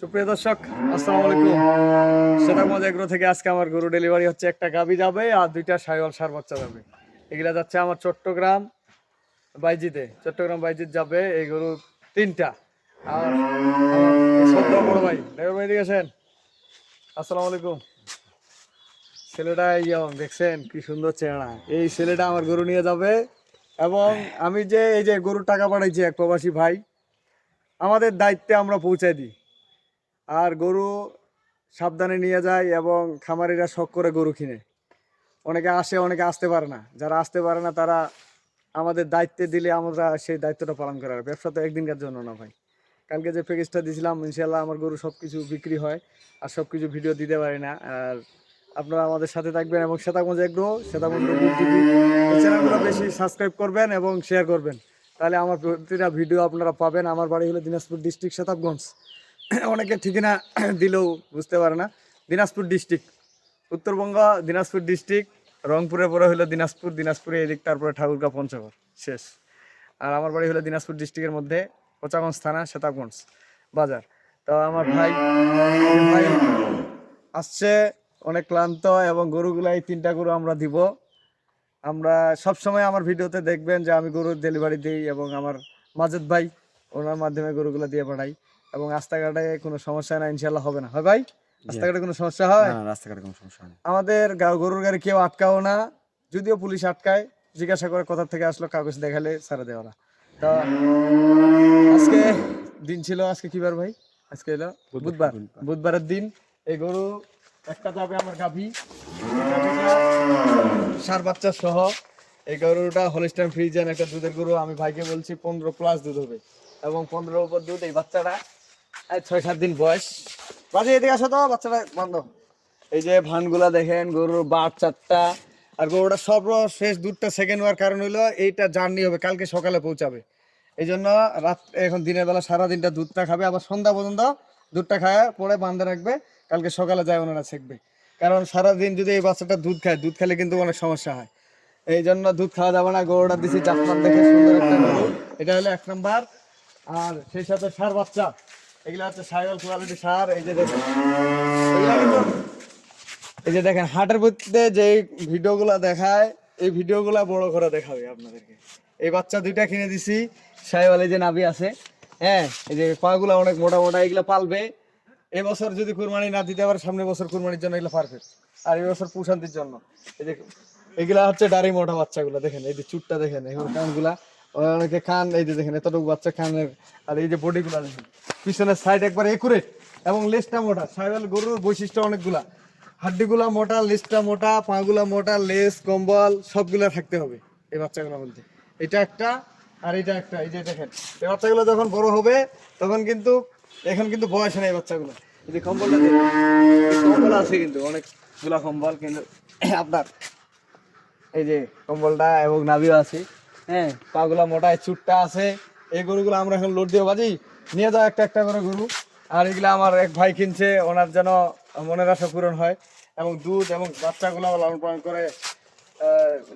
সুপ্রিয় দর্শক, আসসালামু আলাইকুম। সেটা মজা এগ্রো থেকে আজকে আমার গরু ডেলিভারি হচ্ছে, একটা গাবি যাবে আর দুইটা সাইওয়াল সার বাচ্চা যাবে। এগুলা যাচ্ছে আমার চট্টগ্রাম বাইজিতে। চট্টগ্রাম বাইজিত যাবে এই গরু তিনটা। আর সদ্য বড় ভাই ড্রাইভার ভাই আসেন। আসসালামু আলাইকুম। ছেলেটা ইয়ং, দেখছেন কি সুন্দর চেহারা। এই ছেলেটা আমার গরু নিয়ে যাবে এবং আমি যে, এই যে গরুর টাকা পাঠাইছি এক প্রবাসী ভাই আমাদের দায়িত্বে আমরা পৌঁছাই দিই। আর গরু সাবধানে নিয়ে যায় এবং খামারিরা শখ করে গরু কিনে। অনেকে আসে, অনেকে আসতে পারে না। যারা আসতে পারে না, তারা আমাদের দায়িত্বে দিলে আমরা সেই দায়িত্বটা পালন করার। ব্যবসা তো একদিনকার জন্য না ভাই। কালকে যে প্যাকেজটা দিয়েছিলাম ইনশাল্লাহ আমার গরু সব কিছু বিক্রি হয় আর সব কিছু ভিডিও দিতে পারি না। আর আপনারা আমাদের সাথে থাকবেন এবং শ্বেতাগঞ্জ এগ্রো শ্বেতাগঞ্জ চ্যানেলগুলো বেশি সাবস্ক্রাইব করবেন এবং শেয়ার করবেন। তাহলে আমার প্রতিটা ভিডিও আপনারা পাবেন। আমার বাড়ি হলো দিনাজপুর ডিস্ট্রিক্ট শ্বেতাবগঞ্জ অনেকে ঠিকানা দিলেও বুঝতে পারে না। দিনাজপুর ডিস্ট্রিক্ট উত্তরবঙ্গ, দিনাজপুর ডিস্ট্রিক্ট রংপুরের পরে হলো দিনাজপুর, দিনাজপুরে এদিক, তারপরে ঠাকুরগা, পঞ্চগড়। শেষ। আর আমার বাড়ি হলো দিনাজপুর ডিস্ট্রিক্টের মধ্যে কোচাগঞ্জ থানা শ্বেতাগঞ্জ বাজার। তো আমার ভাই ভাই আসছে। অনেক ক্লান্ত এবং গরুগুলা এই তিনটা গরু আমরা দিব। আমরা সব সময় আমার ভিডিওতে দেখবেন যে আমি গরুর ডেলিভারি দিই এবং আমার মাজেদ ভাই ওনার মাধ্যমে গরুগুলা দিয়ে পাঠাই এবং রাস্তাঘাটে কোনো সমস্যা না ইনশাল্লাহ হবে না। হয় ভাই? রাস্তাঘাটে কোনো সমস্যা হয়? না রাস্তাঘাটে কোনো সমস্যা নেই আমাদের গরুর গাড়ি কেউ আটকাও না যদিও পুলিশ আটকায় জিজ্ঞাসা করে কোথা থেকে আসলো কাগজ দেখালে সারা দেওয়া না। তো আজকে দিন ছিল আজকে কি বার ভাই? আজকে এলো বুধবার। বুধবারের দিন এই গরু একটা যাবে আমার গাভী। সার বাচ্চা সহ এই গরুটা হলিস্টান ফ্রিজেন একটা দুধের গরু। আমি ভাইকে বলছি পনেরো প্লাস দুধ হবে। এবং পনেরো উপর দুধ, এই বাচ্চাটা ছয় সাত দিন বয়স। বাজে, এদিকে আসো তো, বাচ্চাটা বন্ধ। এই যে ভানগুলা দেখেন, গরুর বাট চারটা। আর গরুটা সব শেষ দুধটা সেকেন্ড হওয়ার কারণ হলো এইটা জার্নি হবে, কালকে সকালে পৌঁছাবে। এই জন্য রাত, এখন দিনের বেলা সারা দিনটা দুধটা খাবে, আবার সন্ধ্যা পর্যন্ত দুধটা খায়, পরে বান্ধে রাখবে, কালকে সকালে যায় ওনারা শেখবে কারণ সারা দিন যদি এই বাচ্চাটা দুধ খায়, দুধ খেলে কিন্তু অনেক সমস্যা হয়। এই জন্য দুধ খাওয়া যাবে না, গরুটা দিছি জাতমান দেখে সুন্দর এটা হলো এক নাম্বার। আর সেই সাথে সার বাচ্চা, এগুলো হচ্ছে সাইকেল কোয়ালিটি সার, এই যে দেখুন। এই যে দেখেন, হাটের মধ্যে যে ভিডিওগুলো দেখায়, এই ভিডিওগুলো বড় করে দেখাবে আপনাদেরকে। এই বাচ্চা দুইটা কিনে দিছি সাইওয়ালে যে নাভি আছে হ্যাঁ এই যে পাগুলা অনেক মোটা মোটা, এগুলো পালবে। এই বছর যদি কুরবানি না দিতে পারে, সামনের বছর কুরবানির জন্য এগুলো পারফেক্ট আর এবছর প্রশান্তির জন্য। এই যে এগুলা হচ্ছে ডারি মোটা বাচ্চাগুলো, দেখেন, এই যে চুটটা দেখেন এই কানগুলা অনেকে কান এই যে দেখেন, এতটুকু বাচ্চা কানের আর এই যে বডিগুলা দেখেন, পিছনের সাইড একবার একুরেট এবং লেজটা মোটা সাইওয়াল গরুর বৈশিষ্ট্য অনেকগুলা। হাড্ডিগুলা মোটা লেজটা মোটা, পাগুলা মোটা লেজ কম্বল, সবগুলা থাকতে হবে এই বাচ্চাগুলোর মধ্যে। এটা একটা, আর এটা একটা, এই যে দেখেন, এই বাচ্চাগুলো যখন বড় হবে, তখন কিন্তু এখন কিন্তু বয়স নেই বাচ্চাগুলো। এই যে কম্বলটা কম্বল আছে কিন্তু অনেকগুলা কম্বল, কিন্তু আপনার এই যে কম্বলটা এবং নাভিও আছে হ্যাঁ পাগুলা মোটা এই চুটটা আছে, এই গরুগুলো আমরা এখন লোড দিয়ে বাজি। নিয়ে যাও একটা একটা করে গরু। আর এগুলো আমার এক ভাই কিনছে, ওনার যেন মনের আশা পূরণ হয় এবং দুধ এবং বাচ্চাগুলো লালন পালন করে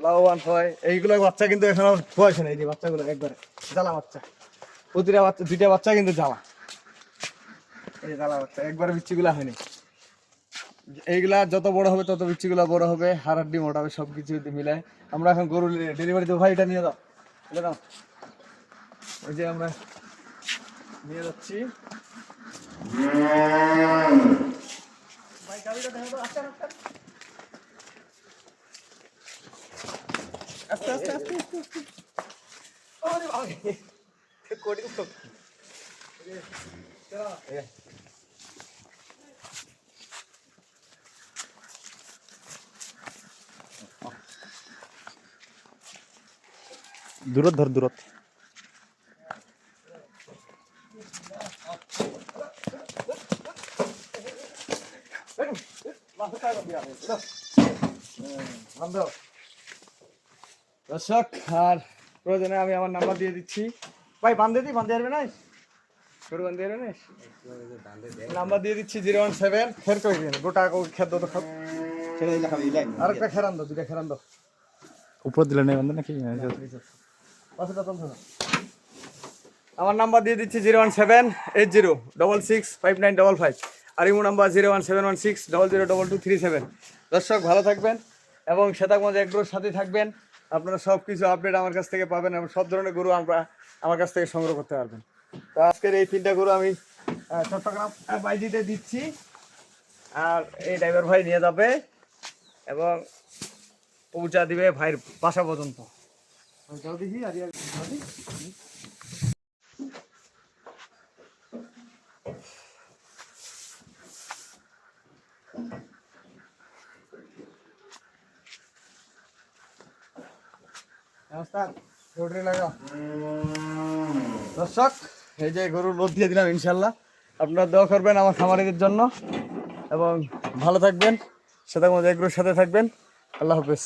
লাভবান হয়। এইগুলো বাচ্চা কিন্তু এখন বয়স নেই যে বাচ্চাগুলো একবারে, জ্বালা বাচ্চা। প্রতিটা বাচ্চা, দুইটা বাচ্চা কিন্তু জ্বালা। এই একবারে বিচ্ছিগুলা হয়নি। এইগুলা যত বড় হবে, তত বিচ্ছিগুলা বড় হবে। হাড়াড্ডি মোটা হবে সব কিছু মিলায়। আমরা এখন গরু ডেলিভারি দেবো। ভাই, এটা নিয়ে দাও দাও ওই যে আমরা নিয়ে যাচ্ছি। ভাই দূরত ধর দূরত দর্শক, আর প্রয়োজনে আমি আমার নাম্বার দিয়ে দিচ্ছি। ভাই, বান্ধে দিই বান্ধে আসবে না নাম্বার দিয়ে দিচ্ছি জিরো ওয়ান সেভেন। খের করে দিন? গোটা খের দো তো খাও আর একটা খেরান দো দুটা খেরান দো উপর দিলে নেই বান্ধব নাকি? আমার নাম্বার দিয়ে দিচ্ছি zero one seven eight zero double six five nine double five. আর imo number zero one seven one six double zero double two three seven. দর্শক ভালো থাকবেন এবং শ্বেতাগঞ্জ এগ্রোর সাথে থাকবেন। আপনারা সব কিছু আপডেট আমার কাছ থেকে পাবেন এবং সব ধরনের গরু আমরা আমার কাছ থেকে সংগ্রহ করতে পারবেন। আজকের এই তিনটা গরু আমি চট্টগ্রাম বাইজিতে দিচ্ছি। আর এই ড্রাইভার ভাই নিয়ে যাবে এবং পৌঁছা দিবে ভাইয়ের বাসা পর্যন্ত। দর্শক এই যে গরুর লোদ দিয়ে দিলাম, ইনশাল্লাহ। আপনারা দোয়া করবেন আমার খামারিদের জন্য এবং ভালো থাকবেন সেটা মধ্যে এগুলোর সাথে থাকবেন। আল্লাহ হাফেজ।